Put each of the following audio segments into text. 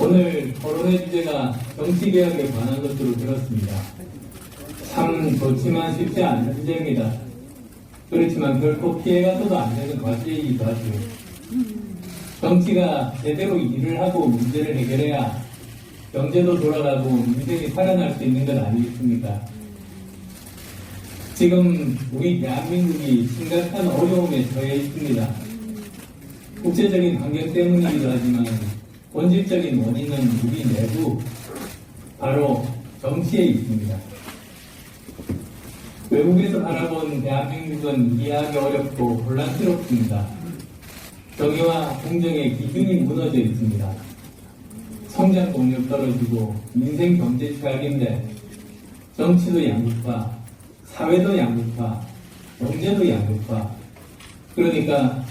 오늘 토론의 주제가 정치개혁에 관한 것으로 들었습니다. 참 좋지만 쉽지 않은 주제입니다. 그렇지만 결코 피해가 서도 안 되는 과제이기도 하죠. 정치가 제대로 일을 하고 문제를 해결해야 경제도 돌아가고 민생이 살아날 수 있는 것 아니겠습니까? 지금 우리 대한민국이 심각한 어려움에 처해 있습니다. 국제적인 환경 때문이기도 하지만 본질적인 원인은 우리 내부 바로 정치에 있습니다. 외국에서 바라본 대한민국은 이해하기 어렵고 혼란스럽습니다. 정의와 공정의 기준이 무너져 있습니다. 성장 동력 떨어지고 민생 경제 최악인데 정치도 양극화, 사회도 양극화, 경제도 양극화. 그러니까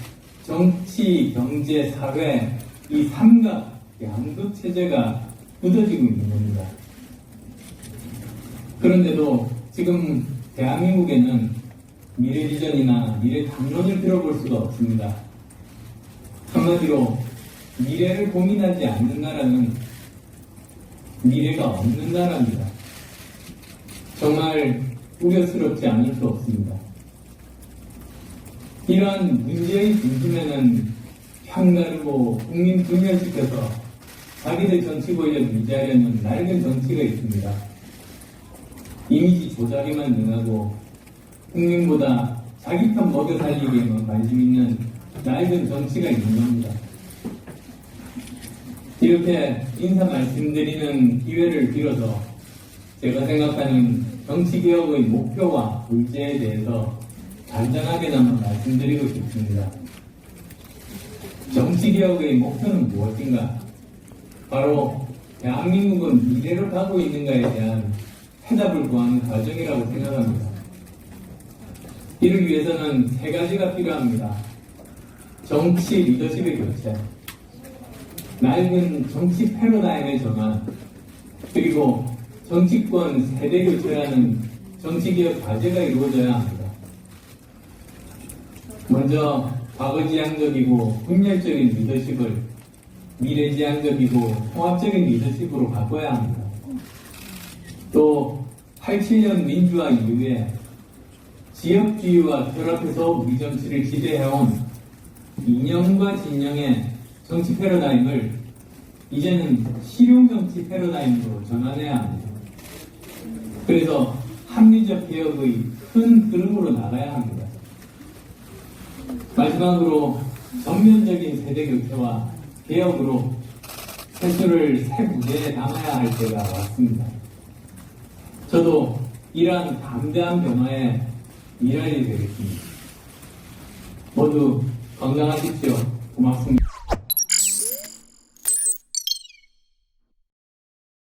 정치, 경제, 사회 이 삼각 양극 체제가 굳어지고 있는 겁니다. 그런데도 지금 대한민국에는 미래 비전이나 미래 담론을 들어볼 수가 없습니다. 한마디로 미래를 고민하지 않는 나라는 미래가 없는 나라입니다. 정말 우려스럽지 않을 수 없습니다. 이러한 문제의 중심에는 편가르고 국민 분열시켜서 자기들 정치 권력 유지하려는 낡은 정치가 있습니다. 이미지 조작에만 능하고 국민보다 자기 편 먹여 살리기에만 관심 있는 낡은 정치가 있는 겁니다. 이렇게 인사 말씀드리는 기회를 빌어서 제가 생각하는 정치개혁의 목표와 의제에 대해서 간단하게나마 말씀드리고 싶습니다. 정치개혁의 목표는 무엇인가? 바로 대한민국은 미래로 가고 있는가에 대한 해답을 구하는 과정이라고 생각합니다. 이를 위해서는 세 가지가 필요합니다. 정치 리더십의 교체, 낡은 정치 패러다임의 전환, 그리고 정치권 세대 교체라는 정치개혁 과제가 이루어져야 합니다. 먼저 과거지향적이고 분열적인 리더십을 미래지향적이고 통합적인 리더십으로 바꿔야 합니다. 또 87년 민주화 이후에 지역주의와 결합해서 우리 정치를 지배해온 이념과 진영의 정치 패러다임을 이제는 실용정치 패러다임으로 전환해야 합니다. 그래서 합리적 개혁의 큰 흐름으로 나가야 합니다. 마지막으로 전면적인 세대 교체와 개혁으로 세수를 새 무대에 담아야 할 때가 왔습니다. 저도 이러한 담대한 변화에 일하게 되겠습니다. 모두 건강하십시오. 고맙습니다.